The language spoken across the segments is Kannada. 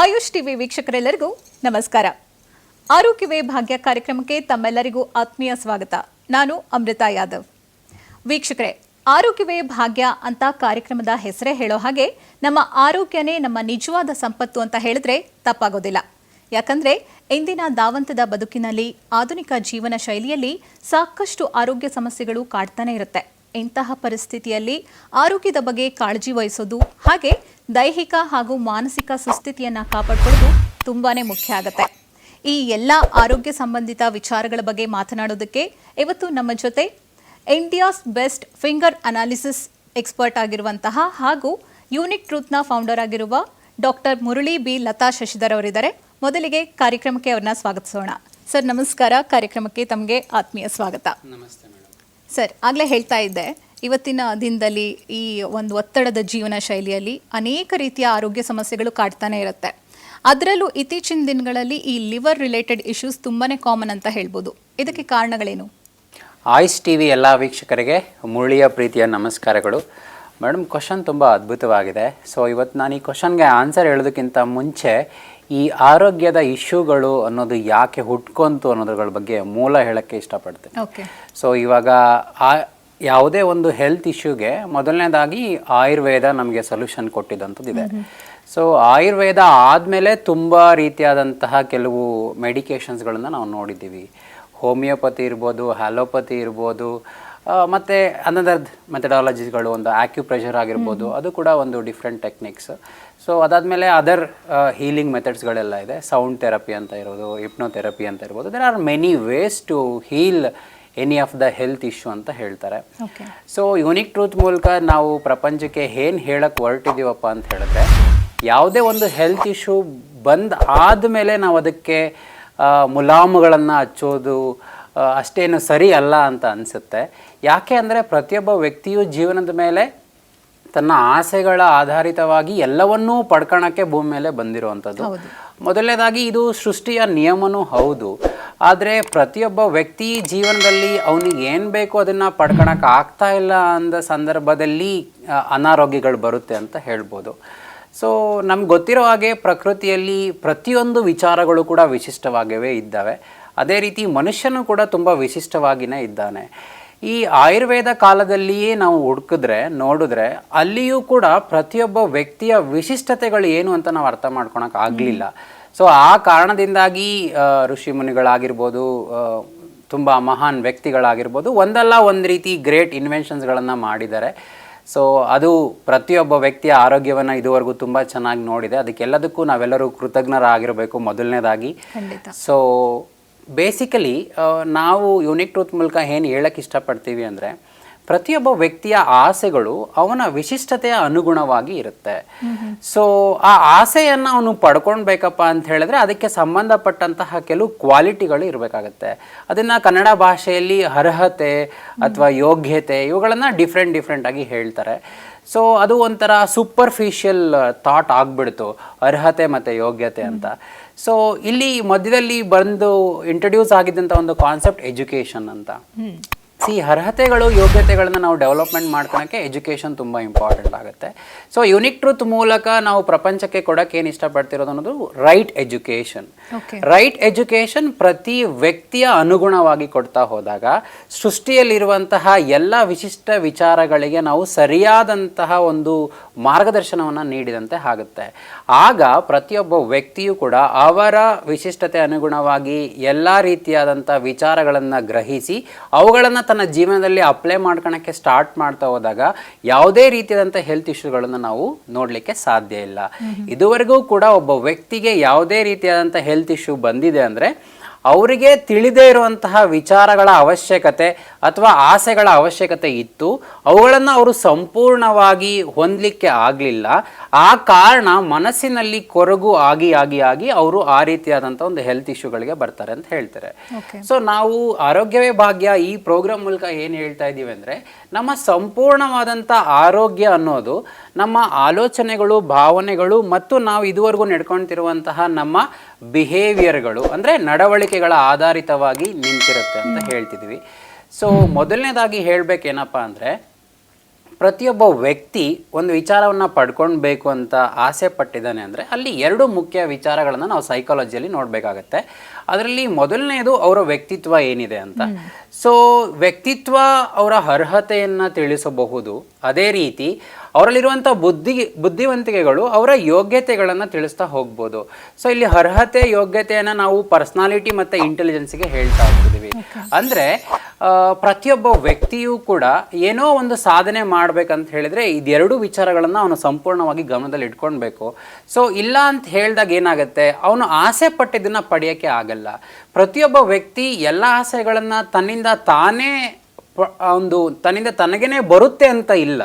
ಆಯುಷ್ ಟಿವಿ ವೀಕ್ಷಕರೆಲ್ಲರಿಗೂ ನಮಸ್ಕಾರ. ಆರೋಗ್ಯವೇ ಭಾಗ್ಯ ಕಾರ್ಯಕ್ರಮಕ್ಕೆ ತಮ್ಮೆಲ್ಲರಿಗೂ ಆತ್ಮೀಯ ಸ್ವಾಗತ. ನಾನು ಅಮೃತಾ ಯಾದವ್. ವೀಕ್ಷಕರೇ, ಆರೋಗ್ಯವೇ ಭಾಗ್ಯ ಅಂತ ಕಾರ್ಯಕ್ರಮದ ಹೆಸರೇ ಹೇಳೋ ಹಾಗೆ ನಮ್ಮ ಆರೋಗ್ಯನೇ ನಮ್ಮ ನಿಜವಾದ ಸಂಪತ್ತು ಅಂತ ಹೇಳಿದ್ರೆ ತಪ್ಪಾಗೋದಿಲ್ಲ. ಯಾಕಂದ್ರೆ ಇಂದಿನ ದಾವಂತದ ಬದುಕಿನಲ್ಲಿ ಆಧುನಿಕ ಜೀವನ ಶೈಲಿಯಲ್ಲಿ ಸಾಕಷ್ಟು ಆರೋಗ್ಯ ಸಮಸ್ಯೆಗಳು ಕಾಡ್ತಾನೆ ಇರುತ್ತೆ. ಇಂತಹ ಪರಿಸ್ಥಿತಿಯಲ್ಲಿ ಆರೋಗ್ಯದ ಬಗ್ಗೆ ಕಾಳಜಿ ವಹಿಸೋದು ಹಾಗೆ ದೈಹಿಕ ಹಾಗೂ ಮಾನಸಿಕ ಸುಸ್ಥಿತಿಯನ್ನು ಕಾಪಾಡ್ಕೊಳ್ಳೋದು ತುಂಬಾ ಮುಖ್ಯ ಆಗುತ್ತೆ. ಈ ಎಲ್ಲ ಆರೋಗ್ಯ ಸಂಬಂಧಿತ ವಿಚಾರಗಳ ಬಗ್ಗೆ ಮಾತನಾಡೋದಕ್ಕೆ ಇವತ್ತು ನಮ್ಮ ಜೊತೆ India's best finger analysis expert ಆಗಿರುವಂತಹ ಹಾಗೂ ಯೂನಿಕ್ ಟ್ರೂತ್ನ ಫೌಂಡರ್ ಆಗಿರುವ ಡಾಕ್ಟರ್ ಮುರಳಿ ಬಿ ಲತಾ ಶಶಿಧರ್ ಅವರಿದ್ದಾರೆ. ಮೊದಲಿಗೆ ಕಾರ್ಯಕ್ರಮಕ್ಕೆ ಅವ್ರನ್ನ ಸ್ವಾಗತಿಸೋಣ. ಸರ್ ನಮಸ್ಕಾರ. ಕಾರ್ಯಕ್ರಮಕ್ಕೆ ತಮಗೆ ಆತ್ಮೀಯ ಸ್ವಾಗತ. ನಮಸ್ತೆ ಸರ್ ಆಗಲೇ ಹೇಳ್ತಾ ಇದ್ದೆ ಇವತ್ತಿನ ದಿನದಲ್ಲಿ ಈ ಒಂದು ಒತ್ತಡದ ಜೀವನ ಶೈಲಿಯಲ್ಲಿ ಅನೇಕ ರೀತಿಯ ಆರೋಗ್ಯ ಸಮಸ್ಯೆಗಳು ಕಾಡ್ತಾನೆ ಇರುತ್ತೆ. ಅದರಲ್ಲೂ ಇತ್ತೀಚಿನ ದಿನಗಳಲ್ಲಿ ಈ ಲಿವರ್ ರಿಲೇಟೆಡ್ ಇಶ್ಯೂಸ್ ತುಂಬಾನೇ ಕಾಮನ್ ಅಂತ ಹೇಳ್ಬೋದು. ಇದಕ್ಕೆ ಕಾರಣಗಳೇನು? ಆಯ್ಸ್ ಟಿ ವಿ ಎಲ್ಲ ವೀಕ್ಷಕರಿಗೆ ಮುರಳಿಯ ಪ್ರೀತಿಯ ನಮಸ್ಕಾರಗಳು. ಮೇಡಮ್ ಕ್ವಶನ್ ತುಂಬ ಅದ್ಭುತವಾಗಿದೆ. ಸೊ ಇವತ್ತು ನಾನು ಈ ಕ್ವಶನ್ಗೆ ಆನ್ಸರ್ ಹೇಳೋದಕ್ಕಿಂತ ಮುಂಚೆ ಈ ಆರೋಗ್ಯದ ಇಶ್ಯೂಗಳು ಅನ್ನೋದು ಯಾಕೆ ಹುಟ್ಕೊಂತು ಅನ್ನೋದ್ರ ಬಗ್ಗೆ ಮೂಲ ಹೇಳೋಕ್ಕೆ ಇಷ್ಟಪಡ್ತೀನಿ. ಓಕೆ ಸೊ ಇವಾಗ ಆ ಯಾವುದೇ ಒಂದು ಹೆಲ್ತ್ ಇಶ್ಯೂಗೆ ಮೊದಲನೇದಾಗಿ ಆಯುರ್ವೇದ ನಮಗೆ ಸೊಲ್ಯೂಷನ್ ಕೊಟ್ಟಿದ್ದಂಥದ್ದಿದೆ ಸೊ ಆಯುರ್ವೇದ ಆದಮೇಲೆ ತುಂಬ ರೀತಿಯಾದಂತಹ ಕೆಲವು ಮೆಡಿಕೇಷನ್ಸ್ಗಳನ್ನು ನಾವು ನೋಡಿದ್ದೀವಿ. ಹೋಮಿಯೋಪತಿ ಇರ್ಬೋದು ಹ್ಯಾಲೋಪತಿ ಇರ್ಬೋದು ಮತ್ತು ಅನದರ್ ಮೆಥಡಾಲಜೀಸ್ಗಳು ಒಂದು ಆಕ್ಯುಪ್ರೆಷರ್ ಆಗಿರ್ಬೋದು ಅದು ಕೂಡ ಒಂದು ಡಿಫ್ರೆಂಟ್ ಟೆಕ್ನಿಕ್ಸ್ ಸೊ ಅದಾದಮೇಲೆ ಅದರ್ ಹೀಲಿಂಗ್ ಮೆಥಡ್ಸ್ಗಳೆಲ್ಲ ಇದೆ. ಸೌಂಡ್ ಥೆರಪಿ ಅಂತ ಇರೋದು ಹಿಪ್ನೋಥೆರಪಿ ಅಂತ ಇರ್ಬೋದು. There are many ways to heal any of the health issue ಅಂತ ಹೇಳ್ತಾರೆ. ಸೊ ಯುನಿಕ್ ಟ್ರೂತ್ ಮೂಲಕ ನಾವು ಪ್ರಪಂಚಕ್ಕೆ ಏನು ಹೇಳಕ್ಕೆ ಹೊರಟಿದ್ದೀವಪ್ಪ ಅಂತ ಹೇಳಿದ್ರೆ ಯಾವುದೇ ಒಂದು ಹೆಲ್ತ್ ಇಶ್ಯೂ ಬಂದ್ ಆದಮೇಲೆ ನಾವು ಅದಕ್ಕೆ ಮುಲಾಮುಗಳನ್ನು ಹಚ್ಚೋದು ಅಷ್ಟೇನು ಸರಿ ಅಲ್ಲ ಅಂತ ಅನಿಸುತ್ತೆ. ಯಾಕೆ ಅಂದರೆ ಪ್ರತಿಯೊಬ್ಬ ವ್ಯಕ್ತಿಯು ಜೀವನದ ಮೇಲೆ ತನ್ನ ಆಸೆಗಳ ಆಧಾರಿತವಾಗಿ ಎಲ್ಲವನ್ನೂ ಪಡ್ಕೊಳಕ್ಕೆ ಭೂಮಿ ಮೇಲೆ ಬಂದಿರುವಂಥದ್ದು. ಮೊದಲನೇದಾಗಿ ಇದು ಸೃಷ್ಟಿಯ ನಿಯಮನೂ ಹೌದು. ಆದರೆ ಪ್ರತಿಯೊಬ್ಬ ವ್ಯಕ್ತಿ ಜೀವನದಲ್ಲಿ ಅವನಿಗೆ ಏನು ಬೇಕು ಅದನ್ನು ಪಡ್ಕೊಳಕ್ಕೆ ಆಗ್ತಾ ಇಲ್ಲ ಅಂದ ಸಂದರ್ಭದಲ್ಲಿ ಅನಾರೋಗ್ಯಗಳು ಬರುತ್ತೆ ಅಂತ ಹೇಳ್ಬೋದು. ಸೊ ನಮ್ಗೆ ಗೊತ್ತಿರೋ ಹಾಗೆ ಪ್ರಕೃತಿಯಲ್ಲಿ ಪ್ರತಿಯೊಂದು ವಿಚಾರಗಳು ಕೂಡ ವಿಶಿಷ್ಟವಾಗಿವೆ ಇದ್ದಾವೆ. ಅದೇ ರೀತಿ ಮನುಷ್ಯನು ಕೂಡ ತುಂಬ ವಿಶಿಷ್ಟವಾಗಿಯೇ ಇದ್ದಾನೆ. ಈ ಆಯುರ್ವೇದ ಕಾಲದಲ್ಲಿಯೇ ನಾವು ಹುಡುಕಿದ್ರೆ ನೋಡಿದ್ರೆ ಅಲ್ಲಿಯೂ ಕೂಡ ಪ್ರತಿಯೊಬ್ಬ ವ್ಯಕ್ತಿಯ ವಿಶಿಷ್ಟತೆಗಳು ಏನು ಅಂತ ನಾವು ಅರ್ಥ ಮಾಡ್ಕೊಳಕ್ ಆಗಲಿಲ್ಲ. ಸೊ ಆ ಕಾರಣದಿಂದಾಗಿ ಋಷಿ ಮುನಿಗಳಾಗಿರ್ಬೋದು ತುಂಬ ಮಹಾನ್ ವ್ಯಕ್ತಿಗಳಾಗಿರ್ಬೋದು ಒಂದಲ್ಲ ಒಂದು ರೀತಿ ಗ್ರೇಟ್ ಇನ್ವೆನ್ಷನ್ಸ್ಗಳನ್ನು ಮಾಡಿದ್ದಾರೆ. ಸೊ ಅದು ಪ್ರತಿಯೊಬ್ಬ ವ್ಯಕ್ತಿಯ ಆರೋಗ್ಯವನ್ನು ಇದುವರೆಗೂ ತುಂಬ ಚೆನ್ನಾಗಿ ನೋಡಿದೆ. ಅದಕ್ಕೆಲ್ಲದಕ್ಕೂ ನಾವೆಲ್ಲರೂ ಕೃತಜ್ಞರಾಗಿರಬೇಕು ಮೊದಲನೇದಾಗಿ. ಸೊ ಬೇಸಿಕಲಿ ನಾವು ಯುನಿಕ್ ಟ್ರೂತ್ ಮೂಲಕ ಏನು ಹೇಳಕ್ಕೆ ಇಷ್ಟಪಡ್ತೀವಿ ಅಂದರೆ, ಪ್ರತಿಯೊಬ್ಬ ವ್ಯಕ್ತಿಯ ಆಸೆಗಳು ಅವನ ವಿಶಿಷ್ಟತೆಯ ಅನುಗುಣವಾಗಿ ಇರುತ್ತೆ. ಸೊ ಆ ಆಸೆಯನ್ನು ಅವನು ಪಡ್ಕೊಳ್ಬೇಕಪ್ಪ ಅಂತ ಹೇಳಿದ್ರೆ ಅದಕ್ಕೆ ಸಂಬಂಧಪಟ್ಟಂತಹ ಕೆಲವು ಕ್ವಾಲಿಟಿಗಳು ಇರಬೇಕಾಗತ್ತೆ. ಅದನ್ನು ಕನ್ನಡ ಭಾಷೆಯಲ್ಲಿ ಅರ್ಹತೆ ಅಥವಾ ಯೋಗ್ಯತೆ ಇವುಗಳನ್ನು ಡಿಫ್ರೆಂಟ್ ಡಿಫ್ರೆಂಟಾಗಿ ಹೇಳ್ತಾರೆ. ಸೊ ಅದು ಒಂಥರ ಸೂಪರ್ಫಿಷಿಯಲ್ ಥಾಟ್ ಆಗಿಬಿಡ್ತು. ಅರ್ಹತೆ ಮತ್ತು ಯೋಗ್ಯತೆ ಅಂತ. ಸೊ ಇಲ್ಲಿ ಮಧ್ಯದಲ್ಲಿ ಬಂದು ಇಂಟ್ರೊಡ್ಯೂಸ್ ಆಗಿದ್ದಂಥ ಒಂದು ಕಾನ್ಸೆಪ್ಟ್ ಎಜುಕೇಷನ್ ಅಂತ. ಸಿ ಅರ್ಹತೆಗಳು ಯೋಗ್ಯತೆಗಳನ್ನ ನಾವು ಡೆವಲಪ್ಮೆಂಟ್ ಮಾಡ್ಕೊಳಕ್ಕೆ ಎಜುಕೇಷನ್ ತುಂಬ ಇಂಪಾರ್ಟೆಂಟ್ ಆಗುತ್ತೆ. ಸೊ ಯುನಿಕ್ ಟ್ರೂತ್ ಮೂಲಕ ನಾವು ಪ್ರಪಂಚಕ್ಕೆ ಕೊಡಕ್ಕೆ ಏನು ಇಷ್ಟಪಡ್ತಿರೋದು ಅನ್ನೋದು ರೈಟ್ ಎಜುಕೇಷನ್ ರೈಟ್ ಎಜುಕೇಷನ್ ಪ್ರತಿ ವ್ಯಕ್ತಿಯ ಅನುಗುಣವಾಗಿ ಕೊಡ್ತಾ ಹೋದಾಗ ಸೃಷ್ಟಿಯಲ್ಲಿರುವಂತಹ ಎಲ್ಲ ವಿಶಿಷ್ಟ ವಿಚಾರಗಳಿಗೆ ನಾವು ಸರಿಯಾದಂತಹ ಒಂದು ಮಾರ್ಗದರ್ಶನವನ್ನು ನೀಡಿದಂತೆ ಆಗುತ್ತೆ. ಆಗ ಪ್ರತಿಯೊಬ್ಬ ವ್ಯಕ್ತಿಯು ಕೂಡ ಅವರ ವಿಶಿಷ್ಟತೆ ಅನುಗುಣವಾಗಿ ಎಲ್ಲ ರೀತಿಯಾದಂಥ ವಿಚಾರಗಳನ್ನು ಗ್ರಹಿಸಿ ಅವುಗಳನ್ನು ತನ್ನ ಜೀವನದಲ್ಲಿ ಅಪ್ಲೈ ಮಾಡ್ಕೊಳಕ್ಕೆ ಸ್ಟಾರ್ಟ್ ಮಾಡ್ತಾ ಹೋದಾಗ ಯಾವುದೇ ರೀತಿಯಾದಂಥ ಹೆಲ್ತ್ ಇಶ್ಯೂಗಳನ್ನು ನಾವು ನೋಡಲಿಕ್ಕೆ ಸಾಧ್ಯ ಇಲ್ಲ. ಇದುವರೆಗೂ ಕೂಡ ಒಬ್ಬ ವ್ಯಕ್ತಿಗೆ ಯಾವುದೇ ರೀತಿಯಾದಂಥ ಹೆಲ್ತ್ ಇಶ್ಯೂ ಬಂದಿದೆ ಅಂದರೆ ಅವರಿಗೆ ತಿಳಿದೇ ಇರುವಂತಹ ವಿಚಾರಗಳ ಅವಶ್ಯಕತೆ ಅಥವಾ ಆಸೆಗಳ ಅವಶ್ಯಕತೆ ಇತ್ತು ಅವುಗಳನ್ನು ಅವರು ಸಂಪೂರ್ಣವಾಗಿ ಹೊಂದಲಿಕ್ಕೆ ಆಗಲಿಲ್ಲ. ಆ ಕಾರಣ ಮನಸ್ಸಿನಲ್ಲಿ ಕೊರಗು ಆಗಿ ಆಗಿ ಆಗಿ ಅವರು ಆ ರೀತಿಯಾದಂಥ ಒಂದು ಹೆಲ್ತ್ ಇಶ್ಯೂಗಳಿಗೆ ಬರ್ತಾರೆ ಅಂತ ಹೇಳ್ತಾರೆ. ಸೊ ನಾವು ಆರೋಗ್ಯವೇ ಭಾಗ್ಯ ಈ ಪ್ರೋಗ್ರಾಮ್ ಮೂಲಕ ಏನು ಹೇಳ್ತಾ ಇದ್ದೀವಿ ಅಂದರೆ ನಮ್ಮ ಸಂಪೂರ್ಣವಾದಂಥ ಆರೋಗ್ಯ ಅನ್ನೋದು ನಮ್ಮ ಆಲೋಚನೆಗಳು ಭಾವನೆಗಳು ಮತ್ತು ನಾವು ಇದುವರೆಗೂ ನಡ್ಕೊಳ್ತಿರುವಂತಹ ನಮ್ಮ ಬಿಹೇವಿಯರ್ಗಳು ಅಂದರೆ ನಡವಳಿಕೆಗಳ ಆಧಾರಿತವಾಗಿ ನಿಂತಿರುತ್ತೆ ಅಂತ ಹೇಳ್ತಿದ್ವಿ ಸೊ ಮೊದಲನೇದಾಗಿ ಹೇಳಬೇಕೇನಪ್ಪ ಅಂದರೆ ಪ್ರತಿಯೊಬ್ಬ ವ್ಯಕ್ತಿ ಒಂದು ವಿಚಾರವನ್ನು ಪಡ್ಕೊಳ್ಬೇಕು ಅಂತ ಆಸೆ ಪಟ್ಟಿದ್ದಾನೆ ಅಂದರೆ ಅಲ್ಲಿ ಎರಡು ಮುಖ್ಯ ವಿಚಾರಗಳನ್ನು ನಾವು ಸೈಕಾಲಜಿಯಲ್ಲಿ ನೋಡಬೇಕಾಗತ್ತೆ. ಅದರಲ್ಲಿ ಮೊದಲನೇದು ಅವರ ವ್ಯಕ್ತಿತ್ವ ಏನಿದೆ ಅಂತ. ಸೊ ವ್ಯಕ್ತಿತ್ವ ಅವರ ಅರ್ಹತೆಯನ್ನು ತಿಳಿಸಬಹುದು. ಅದೇ ರೀತಿ ಅವರಲ್ಲಿರುವಂಥ ಬುದ್ಧಿ ಬುದ್ಧಿವಂತಿಕೆಗಳು ಅವರ ಯೋಗ್ಯತೆಗಳನ್ನು ತಿಳಿಸ್ತಾ ಹೋಗ್ಬೋದು. ಸೊ ಇಲ್ಲಿ ಅರ್ಹತೆ ಯೋಗ್ಯತೆಯನ್ನು ನಾವು ಪರ್ಸ್ನಾಲಿಟಿ ಮತ್ತು ಇಂಟೆಲಿಜೆನ್ಸ್ಗೆ ಹೇಳ್ತಾ ಹೋಗ್ತಿದ್ದೀವಿ ಅಂದರೆ ಪ್ರತಿಯೊಬ್ಬ ವ್ಯಕ್ತಿಯೂ ಕೂಡ ಏನೋ ಒಂದು ಸಾಧನೆ ಮಾಡಬೇಕಂತ ಹೇಳಿದ್ರೆ ಇದೆರಡು ವಿಚಾರಗಳನ್ನು ಅವನು ಸಂಪೂರ್ಣವಾಗಿ ಗಮನದಲ್ಲಿ ಇಟ್ಕೊಳ್ಬೇಕು. ಸೊ ಇಲ್ಲ ಅಂತ ಹೇಳಿದಾಗ ಏನಾಗುತ್ತೆ? ಅವನು ಆಸೆ ಪಟ್ಟಿದ್ದನ್ನು ಪಡೆಯೋಕ್ಕೆ ಆಗಲ್ಲ. ಪ್ರತಿಯೊಬ್ಬ ವ್ಯಕ್ತಿ ಎಲ್ಲ ಆಸೆಗಳನ್ನು ತನ್ನಿಂದ ತಾನೇ ಒಂದು ತನ್ನಿಂದ ತನಗೇನೆ ಬರುತ್ತೆ ಅಂತ ಇಲ್ಲ.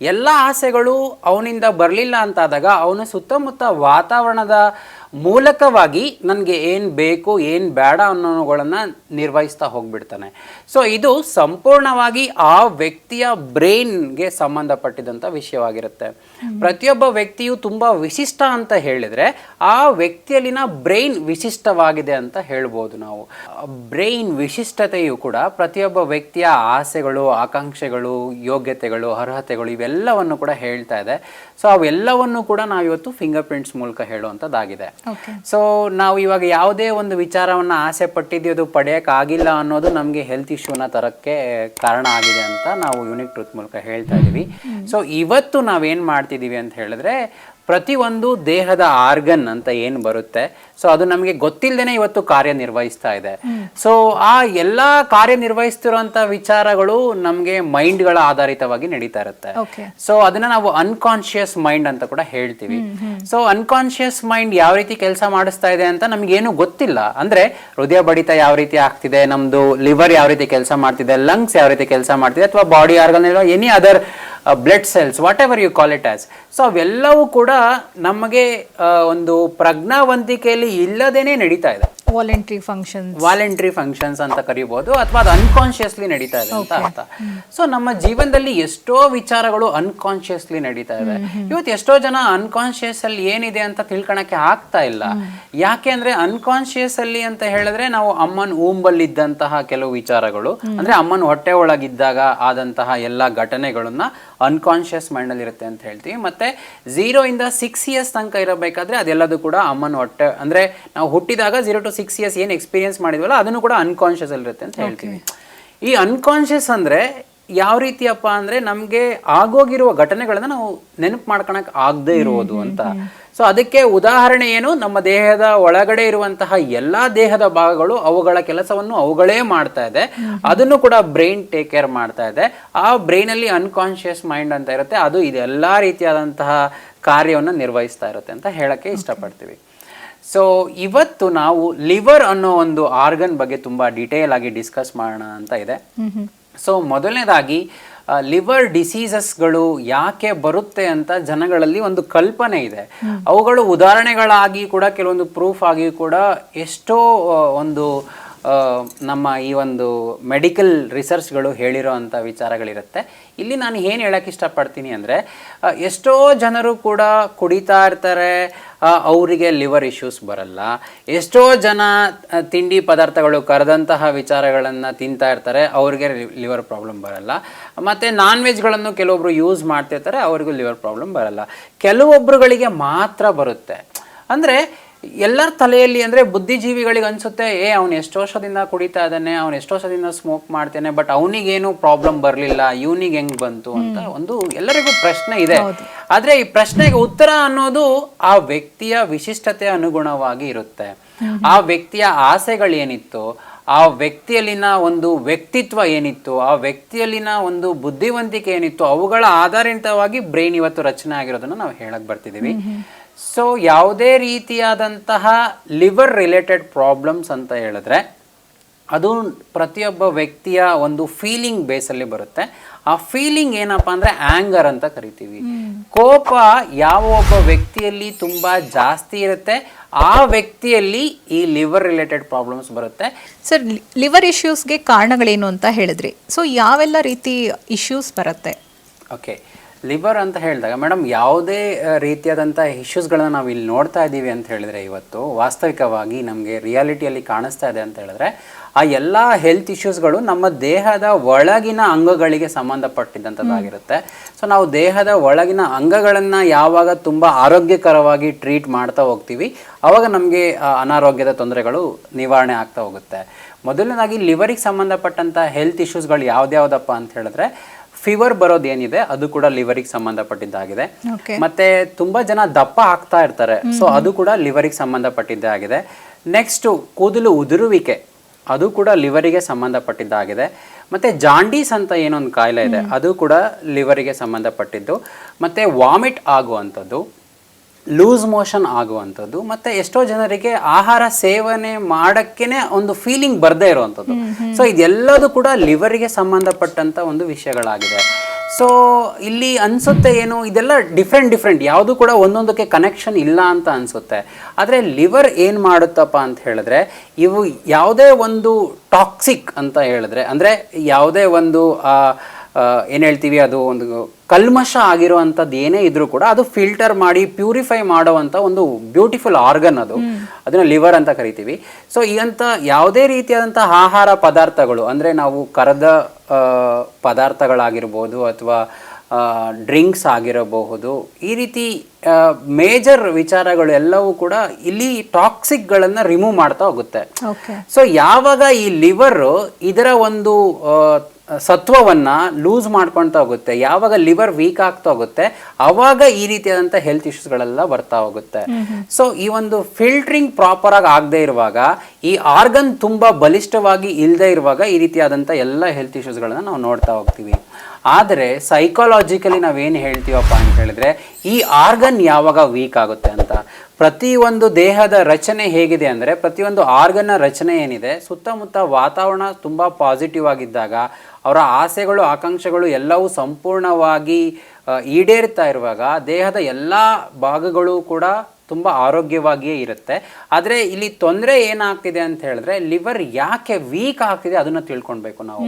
ಎಲ್ಲ ಆಸೆಗಳು ಅವನಿಂದ ಬರಲಿಲ್ಲ ಅಂತಾದಾಗ ಅವನ ಸುತ್ತಮುತ್ತ ವಾತಾವರಣದ ಮೂಲಕವಾಗಿ ನನಗೆ ಏನು ಬೇಕು ಏನು ಬೇಡ ಅನ್ನೋಗಳನ್ನು ನಿರ್ವಹಿಸ್ತಾ ಹೋಗ್ಬಿಡ್ತಾನೆ. ಸೊ ಇದು ಸಂಪೂರ್ಣವಾಗಿ ಆ ವ್ಯಕ್ತಿಯ ಬ್ರೈನ್ಗೆ ಸಂಬಂಧಪಟ್ಟಿದಂಥ ವಿಷಯವಾಗಿರುತ್ತೆ. ಪ್ರತಿಯೊಬ್ಬ ವ್ಯಕ್ತಿಯು ತುಂಬ ವಿಶಿಷ್ಟ ಅಂತ ಹೇಳಿದರೆ ಆ ವ್ಯಕ್ತಿಯಲ್ಲಿನ ಬ್ರೈನ್ ವಿಶಿಷ್ಟವಾಗಿದೆ ಅಂತ ಹೇಳ್ಬೋದು ನಾವು. ಬ್ರೈನ್ ವಿಶಿಷ್ಟತೆಯು ಕೂಡ ಪ್ರತಿಯೊಬ್ಬ ವ್ಯಕ್ತಿಯ ಆಸೆಗಳು ಆಕಾಂಕ್ಷೆಗಳು ಯೋಗ್ಯತೆಗಳು ಅರ್ಹತೆಗಳು ಇವೆಲ್ಲವನ್ನು ಕೂಡ ಹೇಳ್ತಾ ಇದೆ. ಸೊ ಅವೆಲ್ಲವನ್ನು ಕೂಡ ನಾವು ಇವತ್ತು ಫಿಂಗರ್ ಪ್ರಿಂಟ್ಸ್ ಮೂಲಕ ಹೇಳುವಂಥದ್ದಾಗಿದೆ. ಸೊ ನಾವು ಇವಾಗ ಯಾವುದೇ ಒಂದು ವಿಚಾರವನ್ನ ಆಸೆ ಪಟ್ಟಿದ್ದು ಅದು ಪಡೆಯಕ್ಕೆ ಆಗಿಲ್ಲ ಅನ್ನೋದು ನಮಗೆ ಹೆಲ್ತ್ ಇಶ್ಯೂನ ತರಕ್ಕೆ ಕಾರಣ ಆಗಿದೆ ಅಂತ ನಾವು ಯೂನಿಕ್ ಟ್ರೂತ್ ಮೂಲಕ ಹೇಳ್ತಾ ಇದ್ದೀವಿ ಸೊ ಇವತ್ತು ನಾವೇನು ಮಾಡ್ತಿದ್ದೀವಿ ಅಂತ ಹೇಳಿದ್ರೆ ಪ್ರತಿಯೊಂದು ದೇಹದ ಆರ್ಗನ್ ಅಂತ ಏನು ಬರುತ್ತೆ? ಸೊ ಅದು ನಮಗೆ ಗೊತ್ತಿಲ್ಲದೇ ಇವತ್ತು ಕಾರ್ಯನಿರ್ವಹಿಸ್ತಾ ಇದೆ. ಸೊ ಆ ಎಲ್ಲ ಕಾರ್ಯನಿರ್ವಹಿಸ್ತಿರುವಂಥ ವಿಚಾರಗಳು ನಮಗೆ ಮೈಂಡ್ಗಳ ಆಧಾರಿತವಾಗಿ ನಡೀತಾ ಇರುತ್ತೆ. ಸೊ ಅದನ್ನ ನಾವು ಅನ್ಕಾನ್ಶಿಯಸ್ ಮೈಂಡ್ ಅಂತ ಕೂಡ ಹೇಳ್ತೀವಿ. ಸೊ ಅನ್ಕಾನ್ಶಿಯಸ್ ಮೈಂಡ್ ಯಾವ ರೀತಿ ಕೆಲಸ ಮಾಡಿಸ್ತಾ ಇದೆ ಅಂತ ನಮ್ಗೇನು ಗೊತ್ತಿಲ್ಲ. ಅಂದ್ರೆ ಹೃದಯ ಬಡಿತ ಯಾವ ರೀತಿ ಆಗ್ತಿದೆ ನಮ್ದು ಲಿವರ್ ಯಾವ ರೀತಿ ಕೆಲಸ ಮಾಡ್ತಿದೆ ಲಂಗ್ಸ್ ಯಾವ ರೀತಿ ಕೆಲಸ ಮಾಡ್ತಿದೆ ಅಥವಾ body organ any other blood cells whatever you call it as so ಅವೆಲ್ಲವೂ ಕೂಡ ನಮಗೆ ಒಂದು ಪ್ರಜ್ಞಾವಂತಿಕೆಯಲ್ಲಿ ಇಲ್ಲದೇನೆ ನಡೀತಾ ಇದೆ. ವಾಲಂಟ್ರಿ ಫಂಕ್ಷನ್ ವಾಲಂಟ್ರಿ ಫಂಕ್ಷನ್ಸ್ ಅಂತ ಕರಿಬಹುದು ಅಥವಾ ಅದು ಅನ್ಕಾನ್ಷಿಯಸ್ಲಿ ನಡೀತಾ ಇದೆ ಅಂತ ಅರ್ಥ. ಸೊ ನಮ್ಮ ಜೀವನದಲ್ಲಿ ಎಷ್ಟೋ ವಿಚಾರಗಳು ಅನ್ಕಾನ್ಷಿಯಸ್ಲಿ ನಡೀತಾ ಇದೆ. ಇವತ್ತು ಎಷ್ಟೋ ಜನ ಅನ್ಕಾನ್ಷಿಯಸ್ ಅಲ್ಲಿ ಏನಿದೆ ಅಂತ ತಿಳ್ಕೊಳಕ್ಕೆ ಆಗ್ತಾ ಇಲ್ಲ. ಯಾಕೆ ಅಂದ್ರೆ ಅನ್ಕಾನ್ಷಿಯಸ್ ಅಲ್ಲಿ ಅಂತ ಹೇಳಿದ್ರೆ ನಾವು ಅಮ್ಮನ ಊಂಬಲ್ಲಿದ್ದಂತಹ ಕೆಲವು ವಿಚಾರಗಳು. ಅಂದ್ರೆ ಅಮ್ಮನ ಹೊಟ್ಟೆ ಒಳಗಿದ್ದಾಗ ಆದಂತಹ ಎಲ್ಲ ಘಟನೆಗಳನ್ನ ಅನ್ಕಾನ್ಶಿಯಸ್ ಮೈಂಡ್ ಅಲ್ಲಿ ಇರುತ್ತೆ ಅಂತ ಹೇಳ್ತೀವಿ. ಮತ್ತೆ ಝೀರೋ ಇಂದ ಸಿಕ್ಸ್ ಇಯರ್ಸ್ ತನಕ ಇರಬೇಕಾದ್ರೆ ಅದೆಲ್ಲದೂ ಕೂಡ ಅಮ್ಮನ ಹೊಟ್ಟೆ ಅಂದ್ರೆ ನಾವು ಹುಟ್ಟಿದಾಗ ಝೀರೋ ಟು ಸಿಕ್ಸ್ ಇಯರ್ಸ್ ಏನು ಎಕ್ಸ್ಪೀರಿಯನ್ಸ್ ಮಾಡಿದ್ವಲ್ಲ ಅದನ್ನು ಕೂಡ ಅನ್ಕಾನ್ಶಿಯಸ್ ಅಲ್ಲಿರುತ್ತೆ ಅಂತ ಹೇಳ್ತೀವಿ. ಈ ಅನ್ಕಾನ್ಶಿಯಸ್ ಅಂದ್ರೆ ಯಾವ ರೀತಿಯಪ್ಪ ಅಂದ್ರೆ ನಮ್ಗೆ ಆಗೋಗಿರುವ ಘಟನೆಗಳನ್ನ ನಾವು ನೆನಪು ಮಾಡ್ಕೊಳಕ್ ಆಗದೆ ಇರೋದು ಅಂತ. ಸೊ ಅದಕ್ಕೆ ಉದಾಹರಣೆ ಏನು? ನಮ್ಮ ದೇಹದ ಒಳಗಡೆ ಇರುವಂತಹ ಎಲ್ಲಾ ದೇಹದ ಭಾಗಗಳು ಅವುಗಳ ಕೆಲಸವನ್ನು ಅವುಗಳೇ ಮಾಡ್ತಾ ಇದೆ. ಅದನ್ನು ಕೂಡ ಬ್ರೈನ್ ಟೇಕ್ ಕೇರ್ ಮಾಡ್ತಾ ಇದೆ. ಆ ಬ್ರೈನ್ ಅಲ್ಲಿ ಅನ್ಕಾನ್ಶಿಯಸ್ ಮೈಂಡ್ ಅಂತ ಇರುತ್ತೆ. ಅದು ಇದೆಲ್ಲಾ ರೀತಿಯಾದಂತಹ ಕಾರ್ಯವನ್ನು ನಿರ್ವಹಿಸ್ತಾ ಇರುತ್ತೆ ಅಂತ ಹೇಳಕ್ಕೆ ಇಷ್ಟಪಡ್ತೀವಿ. ಸೊ ಇವತ್ತು ನಾವು ಲಿವರ್ ಅನ್ನೋ ಒಂದು ಆರ್ಗನ್ ಬಗ್ಗೆ ತುಂಬಾ ಡೀಟೇಲ್ ಆಗಿ ಡಿಸ್ಕಸ್ ಮಾಡೋಣ ಅಂತ ಇದೆ. ಸೊ ಮೊದಲನೇದಾಗಿ ಲಿವರ್ ಡಿಸೀಸಸ್ಗಳು ಯಾಕೆ ಬರುತ್ತೆ ಅಂತ ಜನಗಳಲ್ಲಿ ಒಂದು ಕಲ್ಪನೆ ಇದೆ. ಅವುಗಳು ಉದಾಹರಣೆಗಳಾಗಿ ಕೂಡ ಕೆಲವೊಂದು ಪ್ರೂಫ್ ಆಗಿ ಕೂಡ ಎಷ್ಟೋ ಒಂದು ನಮ್ಮ ಈ ಒಂದು ಮೆಡಿಕಲ್ ರಿಸರ್ಚ್ಗಳು ಹೇಳಿರೋ ಅಂಥ ವಿಚಾರಗಳಿರುತ್ತೆ. ಇಲ್ಲಿ ನಾನು ಏನು ಹೇಳೋಕ್ಕೆ ಇಷ್ಟಪಡ್ತೀನಿ ಅಂದರೆ ಎಷ್ಟೋ ಜನರು ಕೂಡ ಕುಡಿತಾ ಇರ್ತಾರೆ ಅವರಿಗೆ ಲಿವರ್ ಇಶ್ಯೂಸ್ ಬರಲ್ಲ. ಎಷ್ಟೋ ಜನ ತಿಂಡಿ ಪದಾರ್ಥಗಳು ಕರೆದಂತಹ ವಿಚಾರಗಳನ್ನು ತಿಂತಾ ಇರ್ತಾರೆ, ಅವ್ರಿಗೆ ಲಿವರ್ ಪ್ರಾಬ್ಲಮ್ ಬರಲ್ಲ. ಮತ್ತು ನಾನ್ ವೆಜ್ಗಳನ್ನು ಕೆಲವೊಬ್ಬರು ಯೂಸ್ ಮಾಡ್ತಿರ್ತಾರೆ, ಅವ್ರಿಗೂ ಲಿವರ್ ಪ್ರಾಬ್ಲಮ್ ಬರಲ್ಲ. ಕೆಲವೊಬ್ಬರುಗಳಿಗೆ ಮಾತ್ರ ಬರುತ್ತೆ. ಅಂದರೆ ಎಲ್ಲರ ತಲೆಯಲ್ಲಿ ಅಂದರೆ ಬುದ್ಧಿಜೀವಿಗಳಿಗೆ ಅನ್ಸುತ್ತೆ ಏ ಅವ್ನು ಎಷ್ಟು ವರ್ಷದಿಂದ ಕುಡಿತಾ ಇದ್ದಾನೆ ಅವ್ನು ಎಷ್ಟು ವರ್ಷದಿಂದ ಸ್ಮೋಕ್ ಮಾಡ್ತಾನೆ ಬಟ್ ಅವನಿಗೇನು ಪ್ರಾಬ್ಲಮ್ ಬರಲಿಲ್ಲ ಇವನಿಗೆ ಹೆಂಗ್ ಬಂತು? ಅಂತ ಒಂದು ಎಲ್ಲರಿಗೂ ಪ್ರಶ್ನೆ ಇದೆ. ಆದ್ರೆ ಈ ಪ್ರಶ್ನೆಗೆ ಉತ್ತರ ಅನ್ನೋದು ಆ ವ್ಯಕ್ತಿಯ ವಿಶಿಷ್ಟತೆ ಅನುಗುಣವಾಗಿ ಇರುತ್ತೆ. ಆ ವ್ಯಕ್ತಿಯ ಆಸೆಗಳೇನಿತ್ತು ಆ ವ್ಯಕ್ತಿಯಲ್ಲಿನ ಒಂದು ವ್ಯಕ್ತಿತ್ವ ಏನಿತ್ತು ಆ ವ್ಯಕ್ತಿಯಲ್ಲಿನ ಒಂದು ಬುದ್ಧಿವಂತಿಕೆ ಏನಿತ್ತು ಅವುಗಳ ಆಧಾರಿತವಾಗಿ ಬ್ರೈನ್ ಇವತ್ತು ರಚನೆ ಆಗಿರೋದನ್ನ ನಾವು ಹೇಳಕ್ ಬರ್ತಿದೀವಿ ಸೊ ಯಾವುದೇ ರೀತಿಯಾದಂತಹ ಲಿವರ್ ರಿಲೇಟೆಡ್ ಪ್ರಾಬ್ಲಮ್ಸ್ ಅಂತ ಹೇಳಿದ್ರೆ ಅದು ಪ್ರತಿಯೊಬ್ಬ ವ್ಯಕ್ತಿಯ ಒಂದು ಫೀಲಿಂಗ್ ಬೇಸಲ್ಲಿ ಬರುತ್ತೆ. ಆ ಫೀಲಿಂಗ್ ಏನಪ್ಪಾ ಅಂದರೆ ಆ್ಯಂಗರ್ ಅಂತ ಕರಿತೀವಿ. ಕೋಪ ಯಾವ ಒಬ್ಬ ವ್ಯಕ್ತಿಯಲ್ಲಿ ತುಂಬಾ ಜಾಸ್ತಿ ಇರುತ್ತೆ ಆ ವ್ಯಕ್ತಿಯಲ್ಲಿ ಈ ಲಿವರ್ ರಿಲೇಟೆಡ್ ಪ್ರಾಬ್ಲಮ್ಸ್ ಬರುತ್ತೆ. ಸರ್ ಲಿವರ್ ಇಶ್ಯೂಸ್ಗೆ ಕಾರಣಗಳೇನು ಅಂತ ಹೇಳಿದ್ರಿ? ಸೊ ಯಾವೆಲ್ಲ ರೀತಿ ಇಶ್ಯೂಸ್ ಬರುತ್ತೆ? ಓಕೆ ಲಿವರ್ ಅಂತ ಹೇಳಿದಾಗ ಮೇಡಮ್ ಯಾವುದೇ ರೀತಿಯಾದಂಥ ಇಶ್ಯೂಸ್ಗಳನ್ನ ನಾವು ಇಲ್ಲಿ ನೋಡ್ತಾ ಇದ್ದೀವಿ ಅಂತ ಹೇಳಿದ್ರೆ ಇವತ್ತು ವಾಸ್ತವಿಕವಾಗಿ ನಮಗೆ ರಿಯಾಲಿಟಿಯಲ್ಲಿ ಕಾಣಿಸ್ತಾ ಇದೆ ಅಂತ ಹೇಳಿದ್ರೆ ಆ ಎಲ್ಲ ಹೆಲ್ತ್ ಇಶ್ಯೂಸ್ಗಳು ನಮ್ಮ ದೇಹದ ಒಳಗಿನ ಅಂಗಗಳಿಗೆ ಸಂಬಂಧಪಟ್ಟಿದ್ದಂಥದ್ದಾಗಿರುತ್ತೆ ಸೊ ನಾವು ದೇಹದ ಒಳಗಿನ ಅಂಗಗಳನ್ನು ಯಾವಾಗ ತುಂಬ ಆರೋಗ್ಯಕರವಾಗಿ ಟ್ರೀಟ್ ಮಾಡ್ತಾ ಹೋಗ್ತೀವಿ ಆವಾಗ ನಮಗೆ ಅನಾರೋಗ್ಯದ ತೊಂದರೆಗಳು ನಿವಾರಣೆ ಆಗ್ತಾ ಹೋಗುತ್ತೆ. ಮೊದಲನೇದಾಗಿ ಲಿವರಿಗೆ ಸಂಬಂಧಪಟ್ಟಂಥ ಹೆಲ್ತ್ ಇಶ್ಯೂಸ್ಗಳು ಯಾವ್ದ್ಯಾವ್ದಪ್ಪ ಅಂತ ಹೇಳಿದ್ರೆ ಫೀವರ್ ಬರೋದು ಏನಿದೆ ಅದು ಕೂಡ ಲಿವರಿಗೆ ಸಂಬಂಧಪಟ್ಟಿದ್ದಾಗಿದೆ. ಮತ್ತೆ ತುಂಬಾ ಜನ ದಪ್ಪ ಆಗ್ತಾ ಇರ್ತಾರೆ. ಸೊ ಅದು ಕೂಡ ಲಿವರಿಗೆ ಸಂಬಂಧಪಟ್ಟಿದ್ದೇ ಆಗಿದೆ. ನೆಕ್ಸ್ಟ್ ಕೂದಲು ಉದುರುವಿಕೆ ಅದು ಕೂಡ ಲಿವರಿಗೆ ಸಂಬಂಧಪಟ್ಟಿದ್ದಾಗಿದೆ. ಮತ್ತೆ ಜಾಂಡೀಸ್ ಅಂತ ಏನೊಂದು ಕಾಯಿಲೆ ಇದೆ ಅದು ಕೂಡ ಲಿವರಿಗೆ ಸಂಬಂಧಪಟ್ಟಿದ್ದು. ಮತ್ತೆ ವಾಮಿಟ್ ಆಗುವಂಥದ್ದು ಲೂಸ್ ಮೋಷನ್ ಆಗುವಂಥದ್ದು ಮತ್ತೆ ಎಷ್ಟೋ ಜನರಿಗೆ ಆಹಾರ ಸೇವನೆ ಮಾಡಕ್ಕೇನೆ ಒಂದು ಫೀಲಿಂಗ್ ಬರ್ದೇ ಇರುವಂಥದ್ದು. ಸೊ ಇದೆಲ್ಲದೂ ಕೂಡ ಲಿವರಿಗೆ ಸಂಬಂಧಪಟ್ಟಂತ ಒಂದು ವಿಷಯಗಳಾಗಿದೆ. ಸೊ ಇಲ್ಲಿ ಅನ್ಸುತ್ತೆ ಏನು ಇದೆಲ್ಲ ಡಿಫ್ರೆಂಟ್ ಡಿಫ್ರೆಂಟ್ ಯಾವುದು ಕೂಡ ಒಂದೊಂದಕ್ಕೆ ಕನೆಕ್ಷನ್ ಇಲ್ಲ ಅಂತ ಅನ್ಸುತ್ತೆ. ಆದರೆ ಲಿವರ್ ಏನು ಮಾಡುತ್ತಪ್ಪ ಅಂತ ಹೇಳಿದ್ರೆ ಇವು ಯಾವುದೇ ಒಂದು ಟಾಕ್ಸಿಕ್ ಅಂತ ಹೇಳಿದ್ರೆ ಅಂದರೆ ಯಾವುದೇ ಒಂದು ಏನು ಹೇಳ್ತೀವಿ ಅದು ಒಂದು ಕಲ್ಮಶ ಆಗಿರುವಂಥದ್ದು ಏನೇ ಇದ್ರೂ ಕೂಡ ಅದು ಫಿಲ್ಟರ್ ಮಾಡಿ ಪ್ಯೂರಿಫೈ ಮಾಡುವಂಥ ಒಂದು ಬ್ಯೂಟಿಫುಲ್ ಆರ್ಗನ್ ಅದು. ಅದನ್ನ ಲಿವರ್ ಅಂತ ಕರಿತೀವಿ. ಸೊ ಇಂತ ಯಾವುದೇ ರೀತಿಯಾದಂಥ ಆಹಾರ ಪದಾರ್ಥಗಳು ಅಂದರೆ ನಾವು ಕರದ ಪದಾರ್ಥಗಳಾಗಿರ್ಬೋದು ಅಥವಾ ಡ್ರಿಂಕ್ಸ್ ಆಗಿರಬಹುದು ಈ ರೀತಿ ಮೇಜರ್ ವಿಚಾರಗಳು ಎಲ್ಲವೂ ಕೂಡ ಇಲ್ಲಿ ಟಾಕ್ಸಿಕ್ಗಳನ್ನು ರಿಮೂವ್ ಮಾಡ್ತಾ ಹೋಗುತ್ತೆ. ಸೊ ಯಾವಾಗ ಈ ಲಿವರ್ ಇದರ ಒಂದು ಸತ್ವವನ್ನ ಲೂಸ್ ಮಾಡ್ಕೊಳ್ತಾ ಹೋಗುತ್ತೆ. ಯಾವಾಗ ಲಿವರ್ ವೀಕ್ ಆಗ್ತಾ ಹೋಗುತ್ತೆ ಆವಾಗ ಈ ರೀತಿಯಾದಂಥ ಹೆಲ್ತ್ ಇಶ್ಯೂಸ್ಗಳೆಲ್ಲ ಬರ್ತಾ ಹೋಗುತ್ತೆ. ಸೊ ಈ ಒಂದು ಫಿಲ್ಟ್ರಿಂಗ್ ಪ್ರಾಪರ್ ಆಗಿ ಆಗದೆ ಇರುವಾಗ ಈ ಆರ್ಗನ್ ತುಂಬ ಬಲಿಷ್ಠವಾಗಿ ಇಲ್ಲದೆ ಇರುವಾಗ ಈ ರೀತಿಯಾದಂಥ ಎಲ್ಲ ಹೆಲ್ತ್ ಇಶ್ಯೂಸ್ಗಳನ್ನ ನಾವು ನೋಡ್ತಾ ಹೋಗ್ತೀವಿ. ಆದರೆ ಸೈಕಾಲಜಿಕಲಿ ನಾವೇನು ಹೇಳ್ತೀವಪ್ಪ ಅಂತ ಹೇಳಿದ್ರೆ, ಈ ಆರ್ಗನ್ ಯಾವಾಗ ವೀಕ್ ಆಗುತ್ತೆ ಅಂತ. ಪ್ರತಿಯೊಂದು ದೇಹದ ರಚನೆ ಹೇಗಿದೆ ಅಂದರೆ, ಪ್ರತಿಯೊಂದು ಆರ್ಗನ್ನ ರಚನೆ ಏನಿದೆ, ಸುತ್ತಮುತ್ತ ವಾತಾವರಣ ತುಂಬ ಪಾಸಿಟಿವ್ ಆಗಿದ್ದಾಗ, ಅವರ ಆಸೆಗಳು, ಆಕಾಂಕ್ಷೆಗಳು ಎಲ್ಲವೂ ಸಂಪೂರ್ಣವಾಗಿ ಈಡೇರ್ತಾ ಇರುವಾಗ ದೇಹದ ಎಲ್ಲ ಭಾಗಗಳು ಕೂಡ ತುಂಬ ಆರೋಗ್ಯವಾಗಿಯೇ ಇರುತ್ತೆ. ಆದರೆ ಇಲ್ಲಿ ತೊಂದರೆ ಏನಾಗ್ತಿದೆ ಅಂತ ಹೇಳಿದ್ರೆ ಲಿವರ್ ಯಾಕೆ ವೀಕ್ ಆಗ್ತಿದೆ ಅದನ್ನ ತಿಳ್ಕೊಳ್ಬೇಕು ನಾವು.